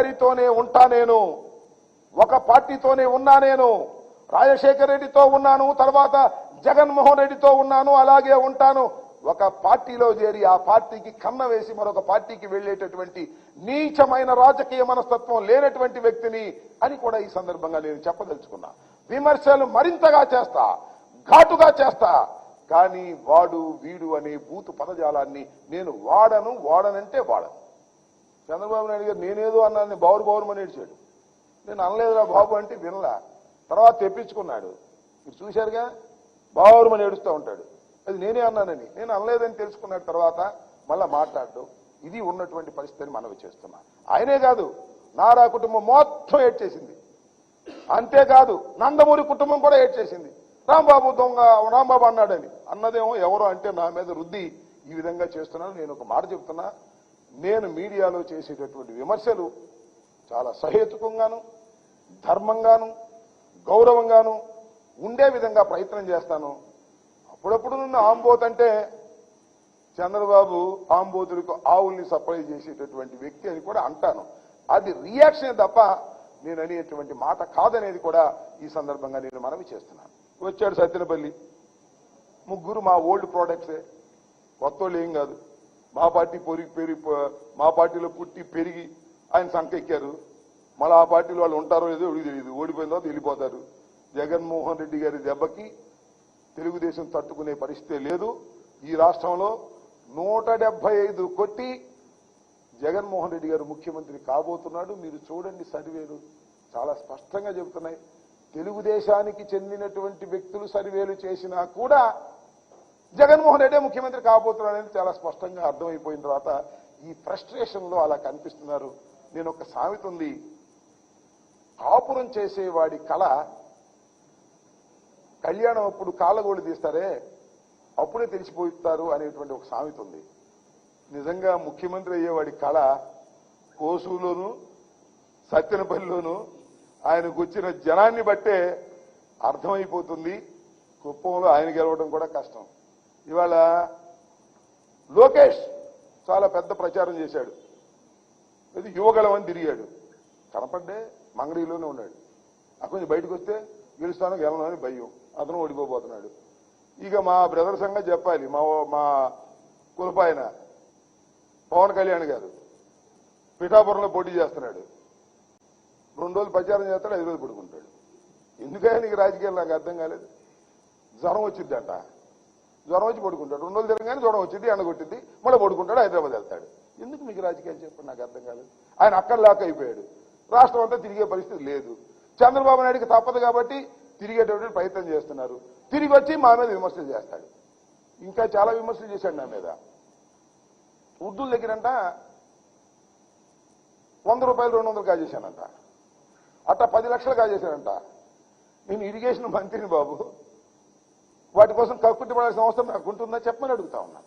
ఒక్కరితోనే ఉంటా నేను. ఒక పార్టీతోనే ఉన్నా నేను. రాజశేఖర రెడ్డితో ఉన్నాను తర్వాత జగన్మోహన్ రెడ్డితో ఉన్నాను అలాగే ఉంటాను. ఒక పార్టీలో చేరి ఆ పార్టీకి కన్న వేసి మరొక పార్టీకి వెళ్ళేటటువంటి నీచమైన రాజకీయ మనస్తత్వం లేనటువంటి వ్యక్తిని అని కూడా ఈ సందర్భంగా నేను చెప్పదలుచుకున్నా. విమర్శలు మరింతగా చేస్తా ఘాటుగా చేస్తా. కానీ వాడు వీడు అనే బూతు పదజాలాన్ని నేను వాడను వాడనంటే వాడను. చంద్రబాబు నాయుడు గారు నేనేదో అన్నాను బావురు బావురమని ఏడ్చాడు. నేను అనలేదురా బాబు అంటే వినలా. తర్వాత తెప్పించుకున్నాడు. మీరు చూశారుగా? బావురుమని ఏడుస్తూ ఉంటాడు. అది నేనే అన్నానని. నేను అనలేదని తెలుసుకున్నాడు తర్వాత మళ్ళా మాట్లాడడం ఇది ఉన్నటువంటి పరిస్థితిని మనవి చేస్తున్నా. ఆయనే కాదు నారా కుటుంబం మొత్తం ఏడ్చేసింది. అంతేకాదు నందమూరి కుటుంబం కూడా ఏడ్చేసింది. రాంబాబు దొంగ రాంబాబు అన్నాడని. అన్నదేమో ఎవరు అంటే నా మీద రుద్ది ఈ విధంగా చేస్తున్నాను నేను ఒక మాట చెప్తున్నా. నేను మీడియాలో చేసేటటువంటి విమర్శలు చాలా సహేతుకంగాను ధర్మంగాను గౌరవంగాను ఉండే విధంగా ప్రయత్నం చేస్తాను. అప్పుడప్పుడు నిన్న ఆంబోత్ అంటే చంద్రబాబు ఆంబోతులకు ఆవుల్ని సప్లై చేసేటటువంటి వ్యక్తి అని కూడా అంటాను. అది రియాక్షన్ తప్ప నేను అనేటువంటి మాట కాదనేది కూడా ఈ సందర్భంగా నేను మనవి చేస్తున్నాను. వచ్చాడు సత్యనపల్లి. ముగ్గురు మా ఓల్డ్ ప్రోడక్ట్సే. కొత్త వాళ్ళు ఏం కాదు. మా పార్టీ పొరిగి పెరిగి మా పార్టీలో పుట్టి పెరిగి ఆయన సంఖ ఎక్కారు మళ్ళీ ఆ పార్టీలో వాళ్ళు ఉంటారో లేదో ఎవరికి తెలియదు. ఓడిపోయిన తర్వాత వెళ్ళిపోతారు. జగన్మోహన్ రెడ్డి గారి దెబ్బకి తెలుగుదేశం తట్టుకునే పరిస్థితి లేదు. ఈ రాష్ట్రంలో నూట డెబ్బై ఐదు కొట్టి జగన్మోహన్ రెడ్డి గారు ముఖ్యమంత్రి కాబోతున్నాడు. మీరు చూడండి సర్వేలు. చాలా స్పష్టంగా చెబుతున్నాయి. తెలుగుదేశానికి చెందినటువంటి వ్యక్తులు సర్వేలు చేసినా కూడా జగన్మోహన్ రెడ్డి ముఖ్యమంత్రి కాబోతున్నాడని చాలా స్పష్టంగా అర్థమైపోయిన తర్వాత ఈ ఫ్రస్ట్రేషన్లో అలా కనిపిస్తున్నారు. నేను ఒక సామెత ఉంది. కాపురం చేసేవాడి కళ కళ్యాణం అప్పుడు కాళ్ళగోళ్ళు తీస్తారే అప్పుడే తెలిసిపోతారు అనేటువంటి ఒక సామెత ఉంది. నిజంగా ముఖ్యమంత్రి అయ్యేవాడి కళ కోసులోను సత్యనపల్లిలోను ఆయనకు వచ్చిన జనాన్ని బట్టే అర్థమైపోతుంది. కుప్పంలో ఆయన గెలవడం కూడా కష్టం. ఇవాళ లోకేష్ చాలా పెద్ద ప్రచారం చేశాడు. ఇది యువగలం అని తిరిగాడు. కనపడ్డే మంగళీలోనే ఉన్నాడు. అక్కడి నుంచి బయటకు వస్తే గెలుస్తాను గెలను అని భయం. అతను ఓడిపోబోతున్నాడు. ఇక మా బ్రదర్ సంగతి చెప్పాలి. మా మా కులపాయన పవన్ కళ్యాణ్ గారు పిఠాపురంలో పోటీ చేస్తున్నాడు. రెండు రోజులు ప్రచారం చేస్తాడు ఐదు రోజులు పడుకుంటాడు. ఎందుకని నీకు రాజకీయాలు నాకు అర్థం కాలేదు? జ్వరం వచ్చిందంట. జ్వరం వచ్చి పడుకుంటాడు. రెండు రోజులు తిరగానే జ్వరం వచ్చింది ఎండ కొట్టింది మళ్ళీ పడుకుంటాడు హైదరాబాద్ వెళ్తాడు. ఎందుకు మీకు రాజకీయాలు చెప్పండి నాకు అర్థం కాలేదు ఆయన అక్కడ లాక్ అయిపోయాడు. రాష్ట్రం అంతా తిరిగే పరిస్థితి లేదు. చంద్రబాబు నాయుడికి తప్పదు కాబట్టి తిరిగేటటువంటి ప్రయత్నం చేస్తున్నారు. తిరిగి వచ్చి మా మీద విమర్శలు చేస్తాడు. ఇంకా చాలా విమర్శలు చేశాడు నా మీద. ఉర్దూల దగ్గరంట వంద రూపాయలు రెండు వందలు కాజేశానంట. అట్ట పది లక్షలు కాజేశానంట నేను ఇరిగేషన్ మంత్రిని బాబు. వాటి కోసం కక్కుట్టి పడాల్సిన అవసరం నాకు ఉంటుందా చెప్పమని అడుగుతా ఉన్నాను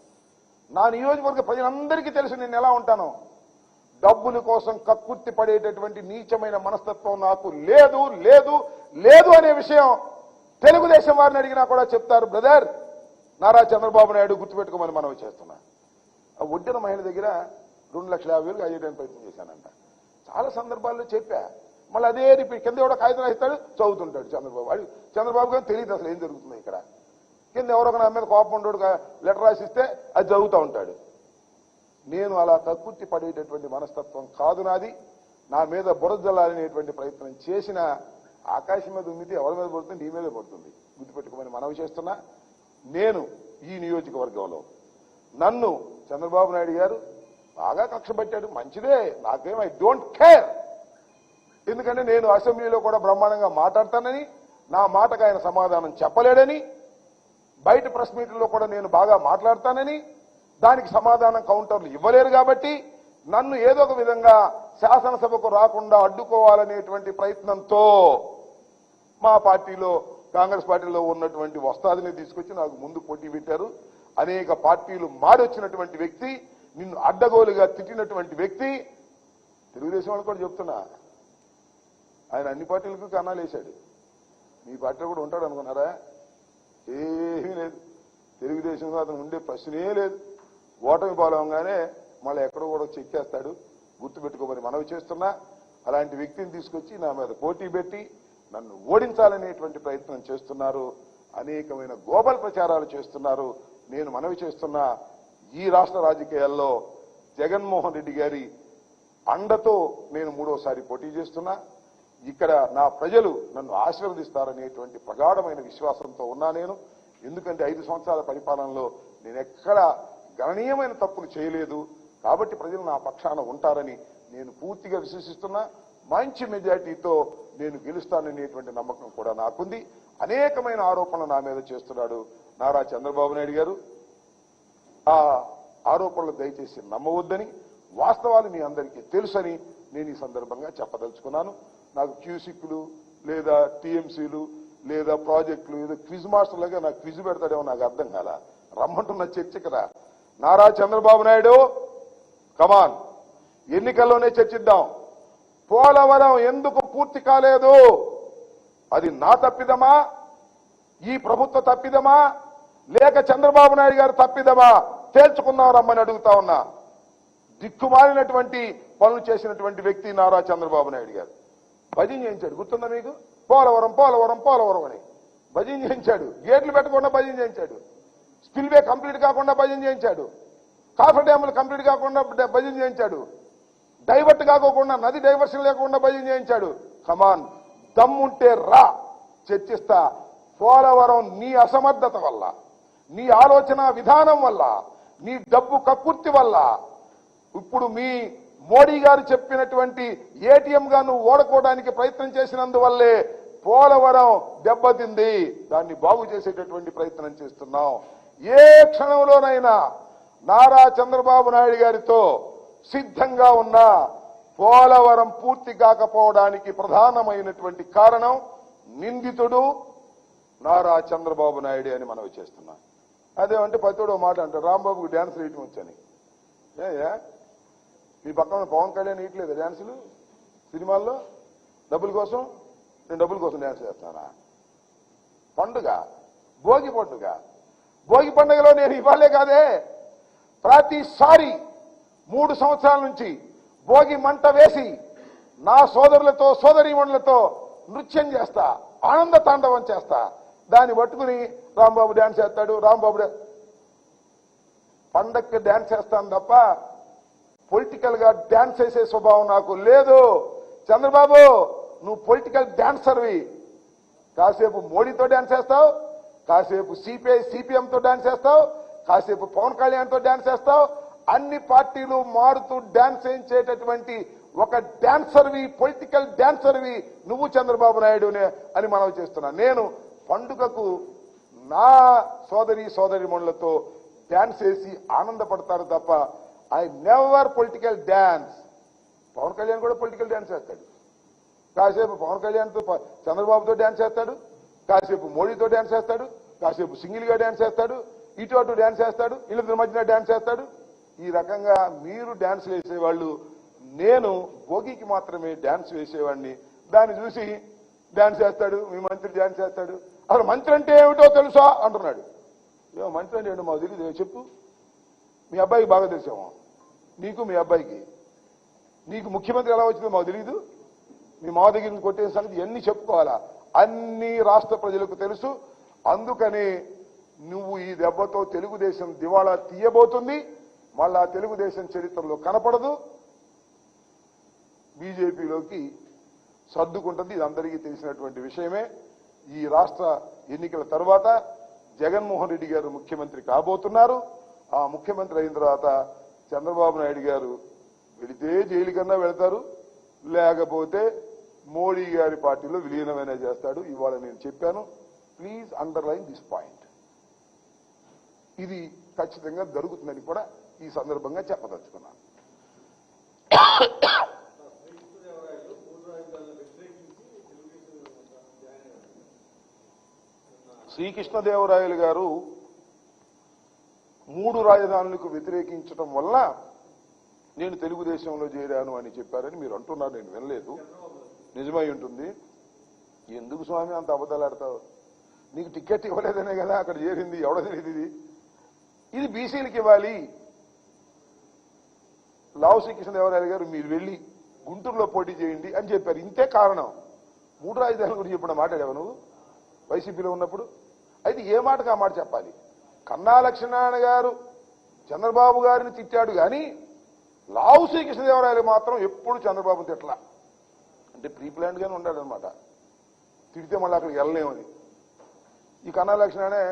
నా నియోజకవర్గ ప్రజలందరికీ తెలుసు నేను ఎలా ఉంటానో. డబ్బుల కోసం కక్కుర్తి పడేటటువంటి నీచమైన మనస్తత్వం నాకు లేదు లేదు లేదు అనే విషయం తెలుగుదేశం వారిని అడిగినా కూడా చెప్తారు బ్రదర్. నారా చంద్రబాబు నాయుడు గుర్తుపెట్టుకోమని మనవి చేస్తున్నా. ఆ ఒడ్డిన మహిళ దగ్గర రెండు లక్షల యాభై వేలు అయ్యేటానికి ప్రయత్నం చేశానంట. చాలా సందర్భాల్లో చెప్పా. మళ్ళీ అదే రిపీట్ కింద కూడా కాగితం రాస్తాడు చదువుతుంటాడు చంద్రబాబు. వాడు చంద్రబాబు గారు తెలియదు అసలు ఏం జరుగుతుంది ఇక్కడ. కింద ఎవరో నా మీద కోపం ఉండడు లెటర్ రాసిస్తే అది చదువుతూ ఉంటాడు. నేను అలా కక్కుర్తి పడేటటువంటి మనస్తత్వం కాదు నాది. నా మీద బురద జల్లాలనేటువంటి ప్రయత్నం చేసిన ఆకాశం మీద ఉమ్మితే ఎవరి మీద పడుతుంది? నీ మీద పడుతుంది. గుర్తుపెట్టుకోమని మనవి చేస్తున్నా. నేను ఈ నియోజకవర్గంలో నన్ను చంద్రబాబు నాయుడు గారు బాగా కక్ష పెట్టాడు. మంచిదే. నాకేం ఐ డోంట్ కేర్. ఎందుకంటే నేను అసెంబ్లీలో కూడా బ్రహ్మాండంగా మాట్లాడతానని నా మాటకు ఆయన సమాధానం చెప్పలేడని బయట ప్రెస్ మీట్లో కూడా నేను బాగా మాట్లాడతానని దానికి సమాధానం కౌంటర్లు ఇవ్వలేరు కాబట్టి నన్ను ఏదో ఒక విధంగా శాసనసభకు రాకుండా అడ్డుకోవాలనేటువంటి ప్రయత్నంతో మా పార్టీలో కాంగ్రెస్ పార్టీలో ఉన్నటువంటి వస్తాదిని తీసుకొచ్చి నాకు ముందు పోటీ పెట్టారు. అనేక పార్టీలు మారొచ్చినటువంటి వ్యక్తి నిన్ను అడ్డగోలుగా తిట్టినటువంటి వ్యక్తి తెలుగుదేశం వాళ్ళు కూడా చెప్తున్నా ఆయన అన్ని పార్టీలకు కన్నాలు వేశాడు మీ పార్టీలో కూడా ఉంటాడు అనుకున్నారా? ఏమీ లేదు. తెలుగుదేశంలో అతను ఉండే ప్రశ్నే లేదు. ఓటమి పాలవగానే మళ్ళీ ఎక్కడో కూడా చెక్కేస్తాడు గుర్తుపెట్టుకోమని మనవి చేస్తున్నా. అలాంటి వ్యక్తిని తీసుకొచ్చి నా మీద పోటీ పెట్టి నన్ను ఓడించాలనేటువంటి ప్రయత్నం చేస్తున్నారు. అనేకమైన గోబల్ ప్రచారాలు చేస్తున్నారు. నేను మనవి చేస్తున్న ఈ రాష్ట్ర రాజకీయాల్లో జగన్మోహన్ రెడ్డి గారి అండతో నేను మూడోసారి పోటీ చేస్తున్నా. ఇక్కడ నా ప్రజలు నన్ను ఆశీర్వదిస్తారనేటువంటి ప్రగాఢమైన విశ్వాసంతో ఉన్నా నేను. ఎందుకంటే ఐదు సంవత్సరాల పరిపాలనలో నేను ఎక్కడ గణనీయమైన తప్పులు చేయలేదు. కాబట్టి ప్రజలు నా పక్షాన ఉంటారని నేను పూర్తిగా విశ్వసిస్తున్నా. మంచి మెజార్టీతో నేను గెలుస్తాననేటువంటి నమ్మకం కూడా నాకుంది. అనేకమైన ఆరోపణలు నా మీద చేస్తున్నాడు నారా చంద్రబాబు నాయుడు గారు. ఆ ఆరోపణలు దయచేసి నమ్మవద్దని వాస్తవాలు మీ అందరికీ తెలుసని నేను ఈ సందర్భంగా చెప్పదలుచుకున్నాను. నాకు క్యూసిక్లు లేదా టీఎంసీలు లేదా ప్రాజెక్టులు ఏదో క్విజ్ మాస్టర్ లాగా నాకు క్విజ్ పెడతాడేమో నాకు అర్థం కాల. రమ్మంటున్న చర్చకి రా. నారా చంద్రబాబు నాయుడు కమాన్ ఎన్నికల్లోనే చర్చిద్దాం. పోలవరం ఎందుకు పూర్తి కాలేదు? అది నా తప్పిదమా? ఈ ప్రభుత్వ తప్పిదమా? లేక చంద్రబాబు నాయుడు గారు తప్పిదమా? తేల్చుకుందాం రమ్మని అడుగుతా ఉన్నా. దిక్కుమాలినటువంటి పనులు చేసినటువంటి వ్యక్తి నారా చంద్రబాబు నాయుడు గారు. భజన చేయించాడు. గుర్తుందా మీకు? పోలవరం పోలవరం పోలవరం అని. భజన చేయించాడు. గేట్లు పెట్టకుండా భజన చేయించాడు. స్పిల్వే కంప్లీట్ కాకుండా భజన చేయించాడు. కాఫర్ డ్యాములు కంప్లీట్ కాకుండా భజన చేయించాడు. డైవర్ట్ కాకోకుండా నది డైవర్షన్ లేకుండా భజన చేయించాడు. కమాన్ దమ్ముంటే రా. చర్చిస్తా. పోలవరం నీ అసమర్థత వల్ల నీ ఆలోచన విధానం వల్ల నీ డబ్బు కక్కుర్తి వల్ల ఇప్పుడు మీ మోడీ గారు చెప్పినటువంటి ఏటీఎం గాను నువ్వు ఓడకోవడానికి ప్రయత్నం చేసినందువల్లే పోలవరం దెబ్బతింది. దాన్ని బాగు చేసేటటువంటి ప్రయత్నం చేస్తున్నాం. ఏ క్షణంలోనైనా నారా చంద్రబాబు నాయుడు గారితో సిద్ధంగా ఉన్న పోలవరం పూర్తి కాకపోవడానికి ప్రధానమైనటువంటి కారణం నిందితుడు నారా చంద్రబాబు నాయుడు అని మనవి చేస్తున్నా. అదేమంటే పతిడో మాట అంటారు రాంబాబుకి డ్యాన్స్ వేయటం వచ్చని. ఏ? మీ పక్కన పవన్ కళ్యాణ్ వేయట్లేదు డ్యాన్సులు సినిమాల్లో? డబ్బుల కోసం? నేను డబ్బుల కోసం డ్యాన్స్ చేస్తానా? పండుగ? భోగి పండుగ? భోగి పండుగలో నేను ఇవ్వాలే కాదే. ప్రతిసారి మూడు సంవత్సరాల నుంచి భోగి మంట వేసి నా సోదరులతో సోదరీమణులతో నృత్యం చేస్తా ఆనంద తాండవం చేస్తా. దాన్ని పట్టుకుని రాంబాబు డ్యాన్స్ చేస్తాడు. రాంబాబు పండక్కి డ్యాన్స్ చేస్తాను తప్ప పొలిటికల్గా డ్యాన్స్ చేసే స్వభావం నాకు లేదు. చంద్రబాబు నువ్వు పొలిటికల్ డ్యాన్సర్వి కాసేపు మోడీతో డ్యాన్స్ చేస్తావు కాసేపు సిపిఐ సిపిఎంతో డ్యాన్స్ చేస్తావు కాసేపు పవన్ కళ్యాణ్తో డ్యాన్స్ చేస్తావు. అన్ని పార్టీలు మారుతూ డ్యాన్స్ చేయించేటటువంటి ఒక డ్యాన్సర్వి పొలిటికల్ డ్యాన్సర్వి నువ్వు చంద్రబాబు నాయుడునే అని మనం చేస్తున్నా. నేను పండుగకు నా సోదరి సోదరి మనులతో డ్యాన్స్ వేసి ఆనందపడతారు తప్ప I never political dance Pawan Kalyan కూడా పొలిటికల్ డ్యాన్స్ చేస్తాడు. కాసేపు పవన్ కళ్యాణ్తో చంద్రబాబుతో డ్యాన్స్ చేస్తాడు. కాసేపు మోడీతో డ్యాన్స్ చేస్తాడు. కాసేపు సింగిల్గా డ్యాన్స్ చేస్తాడు. ఇటు అటు డ్యాన్స్ చేస్తాడు. వీళ్ళిద్దరి మధ్యన డ్యాన్స్ చేస్తాడు. ఈ రకంగా మీరు డ్యాన్స్ వేసేవాళ్ళు నేను భోగికి మాత్రమే డ్యాన్స్ వేసేవాడిని. దాన్ని చూసి డ్యాన్స్ చేస్తాడు మీ మంత్రి డ్యాన్స్ చేస్తాడు. అసలు మంత్రి అంటే ఏమిటో తెలుసా? అంటున్నాడు. ఏమో మంత్రి అంటే ఏంటో మాకు తెలియదు ఏమో చెప్పు. మీ అబ్బాయికి బాగా తెలిసామో. నీకు మీ అబ్బాయికి. నీకు ముఖ్యమంత్రి ఎలా వచ్చిందో మాకు తెలియదు మీ మా దగ్గర కొట్టే సంగతి ఎన్ని చెప్పుకోవాలా? అన్ని రాష్ట్ర ప్రజలకు తెలుసు. అందుకని నువ్వు ఈ దెబ్బతో తెలుగుదేశం దివాళా తీయబోతుంది. మళ్ళా తెలుగుదేశం చరిత్రలో కనపడదు. బీజేపీలోకి సర్దుకుంటుంది. ఇది అందరికీ తెలిసినటువంటి విషయమే. ఈ రాష్ట్ర ఎన్నికల తర్వాత జగన్మోహన్ రెడ్డి గారు ముఖ్యమంత్రి కాబోతున్నారు. ఆ ముఖ్యమంత్రి అయిన తర్వాత చంద్రబాబు నాయుడు గారు వెళితే జైలు కన్నా వెళతారు. లేకపోతే మోడీ గారి పార్టీలో విలీనమైన చేస్తాడు. ఇవాళ నేను చెప్పాను. ప్లీజ్ అండర్లైన్ దిస్ పాయింట్ ఇది ఖచ్చితంగా జరుగుతుందని కూడా ఈ సందర్భంగా చెప్పదలుచుకున్నాను. శ్రీకృష్ణదేవరాయలు గారు మూడు రాజధానులకు వ్యతిరేకించడం వల్ల నేను తెలుగుదేశంలో చేరాను అని చెప్పారని మీరు అంటున్నారు నేను వినలేదు. నిజమై ఉంటుంది. ఎందుకు స్వామి అంత అబద్ధాలాడతావు? నీకు టికెట్ ఇవ్వలేదనే కదా అక్కడ చేరింది ఎవడ తెలియదు ఇది. ఇది బీసీలకు ఇవ్వాలి. లావు శ్రీకృష్ణ దేవరాయలు గారు మీరు వెళ్ళి గుంటూరులో పోటీ చేయండి అని చెప్పారు. ఇంతే కారణం. మూడు రాజధానుల గురించి ఇప్పుడు మాట్లాడావు నువ్వు? వైసీపీలో ఉన్నప్పుడు? అయితే ఏ మాటకు ఆ మాట చెప్పాలి? కన్నా లక్ష్మీనారాయణ గారు చంద్రబాబు గారిని తిట్టాడు కానీ లావు శ్రీకృష్ణదేవరాయలు మాత్రం ఎప్పుడు చంద్రబాబు తిట్టలా. అంటే ప్రీ ప్లాన్డ్ ఉండాడనమాట తిడితే మళ్ళీ అక్కడికి వెళ్ళలేమని ఈ కన్నా లక్ష్మణనే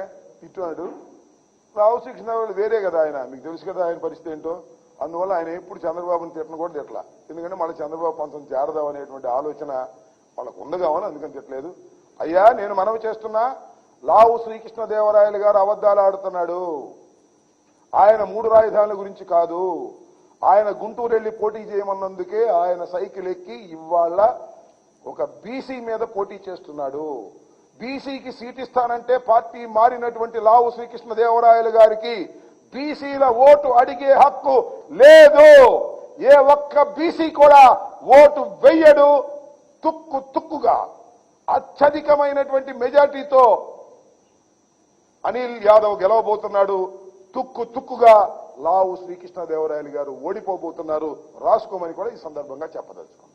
తిట్టాడు రావు శ్రీకృష్ణదేవరాయలు వేరే కదా ఆయన. మీకు తెలుసు కదా ఆయన పరిస్థితి ఏంటో. అందువల్ల ఆయన ఎప్పుడు చంద్రబాబుని తిట్టను కూడా తిట్టలా. ఎందుకంటే మళ్ళీ చంద్రబాబు పంచం చేరదాం అనేటువంటి ఆలోచన వాళ్ళకు ఉంది అందుకని తిట్టలేదు. అయ్యా నేను మనవి చేస్తున్నా. లావు శ్రీకృష్ణదేవరాయలు గారు అబద్ధాలు ఆడుతున్నాడు. ఆయన మూడు రాజధానుల గురించి కాదు. ఆయన గుంటూరు వెళ్ళి పోటీ చేయమన్నందుకే ఆయన సైకిల్ ఎక్కి ఇవాళ ఒక బీసీ మీద పోటీ చేస్తున్నాడు. బీసీకి సీట్ ఇస్తానంటే పార్టీ మారినటువంటి లావు శ్రీకృష్ణదేవరాయలు గారికి బీసీల ఓటు అడిగే హక్కు లేదు. ఏ ఒక్క బీసీ కూడా ఓటు వెయ్యడు. తుక్కు తుక్కుగా అత్యధికమైనటువంటి మెజార్టీతో అనిల్ యాదవ్ గెలవబోతున్నాడు. తుక్కు తుక్కుగా లావు శ్రీకృష్ణదేవరాయలు గారు ఓడిపోబోతున్నారు. రాసుకోమని కూడా ఈ సందర్భంగా చెప్పదలుచుకున్నాను